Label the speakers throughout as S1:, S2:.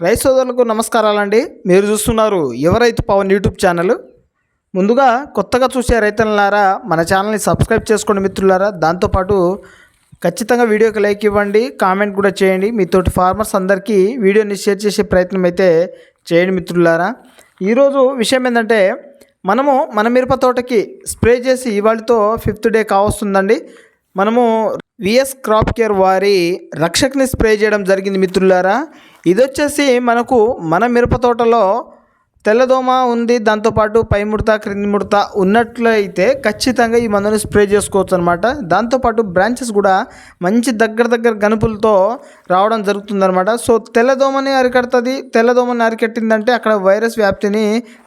S1: రైతు సోదరులకు నమస్కారాలండి. మీరు చూస్తున్నారు ఎవరైతే పవన్ యూట్యూబ్ ఛానల్? ముందుగా కొత్తగా చూసే రైతులారా మన ఛానల్ని సబ్స్క్రైబ్ చేసుకోండి మిత్రులారా. దాంతోపాటు ఖచ్చితంగా వీడియోకి లైక్ ఇవ్వండి కామెంట్ కూడా చేయండి. మీతోటి ఫార్మర్స్ అందరికీ వీడియోని షేర్ చేసే ప్రయత్నం అయితే చేయండి మిత్రులారా. ఈరోజు విషయం ఏంటంటే మనము మన మిరప తోటకి స్ప్రే చేసి ఇవాళతో ఫిఫ్త్ డే కావస్తుందండి. మనము విఎస్ క్రాప్ కేర్ వారి రక్షక్ని స్ప్రే చేయడం జరిగింది మిత్రులారా. ఇది వచ్చేసి మనకు మన మిరప తోటలో తెల్లదోమ ఉంది దాంతోపాటు పై ముడత క్రింది ముడత ఉన్నట్లయితే ఖచ్చితంగా ఈ మందుని స్ప్రే చేసుకోవచ్చు అనమాట దాంతోపాటు బ్రాంచెస్ కూడా మంచి దగ్గర దగ్గర గనుపులతో రావడం జరుగుతుందనమాట సో తెల్లదోమని అరికడుతుంది తెల్లదోమని అరికట్టిందంటే అక్కడ వైరస్ వ్యాప్తిని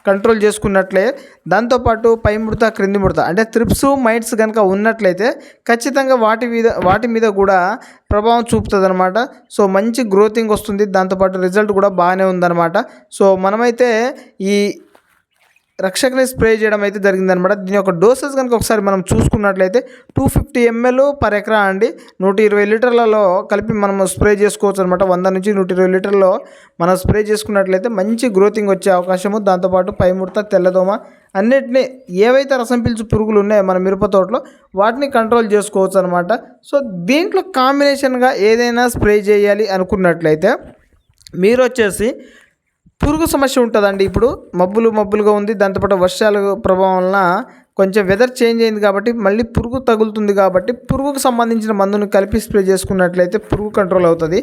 S1: కంట్రోల్ చేసుకున్నట్లే. దాంతోపాటు పై ముడత క్రింది ముడత అంటే త్రిప్స్ మైట్స్ కనుక ఉన్నట్లయితే ఖచ్చితంగా వాటి మీద వాటి మీద కూడా ప్రభావం చూపుతుంది అనమాట సో మంచి గ్రోతింగ్ వస్తుంది దాంతోపాటు రిజల్ట్ కూడా బాగానే ఉందన్నమాట. సో మనమైతే ఈ రక్షకుని స్ప్రే చేయడం అయితే జరిగిందనమాట దీని యొక్క డోసెస్ కనుక ఒకసారి మనం చూసుకున్నట్లయితే టూ ఫిఫ్టీ ఎంఎల్ పర్ ఎకరా అండి. నూట ఇరవై లీటర్లలో కలిపి మనం స్ప్రే చేసుకోవచ్చు అనమాట వంద నుంచి నూట ఇరవై లీటర్లో మనం స్ప్రే చేసుకున్నట్లయితే మంచి గ్రోతింగ్ వచ్చే అవకాశము. దాంతోపాటు పైముడత తెల్లదోమ అన్నిటినీ ఏవైతే రసం పీల్చు పురుగులు ఉన్నాయో మన మిరప తోటలో వాటిని కంట్రోల్ చేసుకోవచ్చు అనమాట సో దీంట్లో కాంబినేషన్గా ఏదైనా స్ప్రే చేయాలి అనుకున్నట్లయితే మీరు వచ్చేసి పురుగు సమస్య ఉంటుందండి. ఇప్పుడు మబ్బులు మబ్బులుగా ఉంది. దాంతోపాటు వర్షాల ప్రభావం వలన కొంచెం వెదర్ చేంజ్ అయింది కాబట్టి మళ్ళీ పురుగు తగులుతుంది కాబట్టి పురుగుకు సంబంధించిన మందును కలిపి స్ప్రే చేసుకున్నట్లయితే పురుగు కంట్రోల్ అవుతుంది.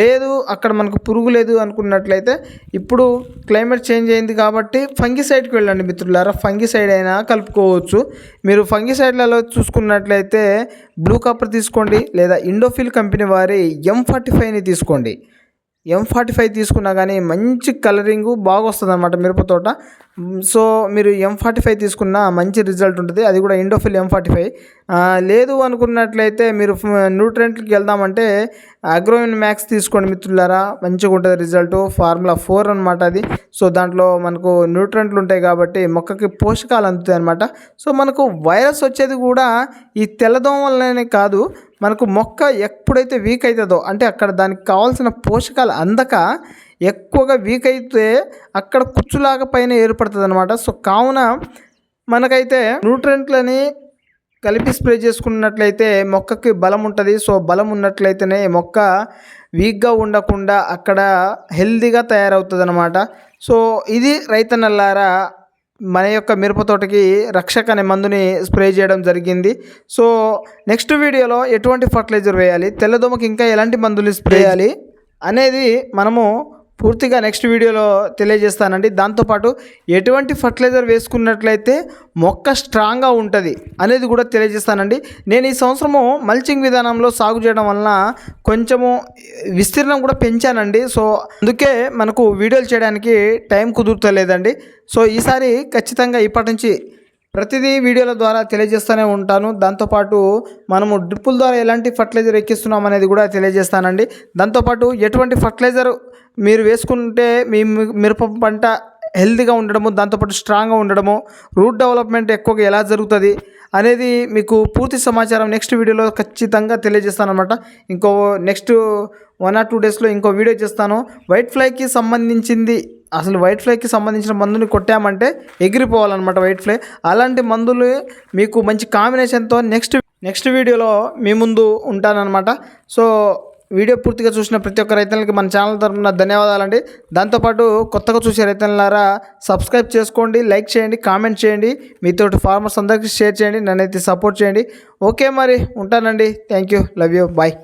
S1: లేదు అక్కడ మనకు పురుగు లేదు అనుకున్నట్లయితే ఇప్పుడు క్లైమేట్ చేంజ్ అయింది కాబట్టి ఫంగిసైడ్కి వెళ్ళండి మిత్రులారా. ఫంగిసైడ్ అయినా కలుపుకోవచ్చు. మీరు ఫంగిసైడ్లలో చూసుకున్నట్లయితే బ్లూ కాపర్ తీసుకోండి లేదా ఇండోఫిల్ కంపెనీ వారి ఎం ఫార్టీ ఫైవ్ని తీసుకోండి. ఎం ఫార్టీ ఫైవ్ తీసుకున్నా కానీ మంచి కలరింగు బాగా వస్తుంది అనమాట మిరపతోట సో మీరు ఎం ఫార్టీ ఫైవ్ తీసుకున్న మంచి రిజల్ట్ ఉంటుంది. అది కూడా ఇండోఫిల్ ఎం ఫార్టీ ఫైవ్ లేదు అనుకున్నట్లయితే మీరు న్యూట్రెంట్కి వెళ్దామంటే అగ్రోయిన్ మ్యాక్స్ తీసుకోండి మిత్రులారా. మంచిగా ఉంటుంది రిజల్ట్. ఫార్ములా ఫోర్ అనమాట అది. సో దాంట్లో మనకు న్యూట్రెంట్లు ఉంటాయి కాబట్టి మొక్కకి పోషకాలు అందుతాయి అనమాట సో మనకు వైరస్ వచ్చేది కూడా ఈ తెల్లదోమ వల్లనే కాదు. మనకు మొక్క ఎప్పుడైతే వీక్ అవుతుందో అంటే అక్కడ దానికి కావాల్సిన పోషకాలు అందక ఎక్కువగా వీక్ అయితే అక్కడ కుచ్చులాగా పైన ఏర్పడుతుంది అనమాట సో కావున మనకైతే న్యూట్రెంట్లని కలిపి స్ప్రే చేసుకున్నట్లయితే మొక్కకి బలం ఉంటుంది. సో బలం ఉన్నట్లయితేనే మొక్క వీక్గా ఉండకుండా అక్కడ హెల్దీగా తయారవుతుంది అనమాట సో ఇది రైతన్నల్లారా మన యొక్క మిరప తోటకి రక్షక అనే మందుని స్ప్రే చేయడం జరిగింది. సో నెక్స్ట్ వీడియోలో ఎటువంటి ఫర్టిలైజర్ వేయాలి తెల్లదోమకి ఇంకా ఎలాంటి మందులు స్ప్రే చేయాలి అనేది మనము పూర్తిగా నెక్స్ట్ వీడియోలో తెలియజేస్తానండి. దాంతోపాటు ఎటువంటి ఫర్టిలైజర్ వేసుకున్నట్లయితే మొక్క స్ట్రాంగ్గా ఉంటుంది అనేది కూడా తెలియజేస్తానండి. నేను ఈ సంవత్సరము మల్చింగ్ విధానంలో సాగు చేయడం వలన కొంచెము విస్తీర్ణం కూడా పెంచానండి. సో అందుకే మనకు వీడియోలు చేయడానికి టైం కుదురుతలేదండి. సో ఈసారి ఖచ్చితంగా ఇప్పటి నుంచి ప్రతిదీ వీడియోల ద్వారా తెలియజేస్తూనే ఉంటాను. దాంతోపాటు మనము డ్రిప్పుల ద్వారా ఎలాంటి ఫర్టిలైజర్ ఎక్కిస్తున్నాం అనేది కూడా తెలియజేస్తానండి. దాంతోపాటు ఎటువంటి ఫర్టిలైజర్ మీరు వేసుకుంటే మీ మిరప పంట హెల్తీగా ఉండడము దాంతోపాటు స్ట్రాంగ్గా ఉండడము రూట్ డెవలప్మెంట్ ఎక్కువగా ఎలా జరుగుతుంది అనేది మీకు పూర్తి సమాచారం నెక్స్ట్ వీడియోలో ఖచ్చితంగా తెలియజేస్తాను అనమాట ఇంకో నెక్స్ట్ వన్ ఆర్ టూ డేస్లో ఇంకో వీడియో చేస్తాను. వైట్ ఫ్లైకి సంబంధించింది అసలు వైట్ ఫ్లైకి సంబంధించిన మందుని కొట్టామంటే ఎగిరిపోవాలన్నమాట వైట్ ఫ్లై అలాంటి మందులు మీకు మంచి కాంబినేషన్తో నెక్స్ట్ నెక్స్ట్ వీడియోలో మీ ముందు ఉంటానన్నమాట. సో వీడియో పూర్తిగా చూసిన ప్రతి ఒక్క రైతులకి మన ఛానల్ తరఫున ధన్యవాదాలండి. దాంతోపాటు కొత్తగా చూసే రైతులారా సబ్స్క్రైబ్ చేసుకోండి లైక్ చేయండి కామెంట్ చేయండి. మీతోటి ఫార్మర్స్ అందరికీ షేర్ చేయండి నన్నైతే సపోర్ట్ చేయండి. ఓకే మరి ఉంటానండి. Thank you love you bye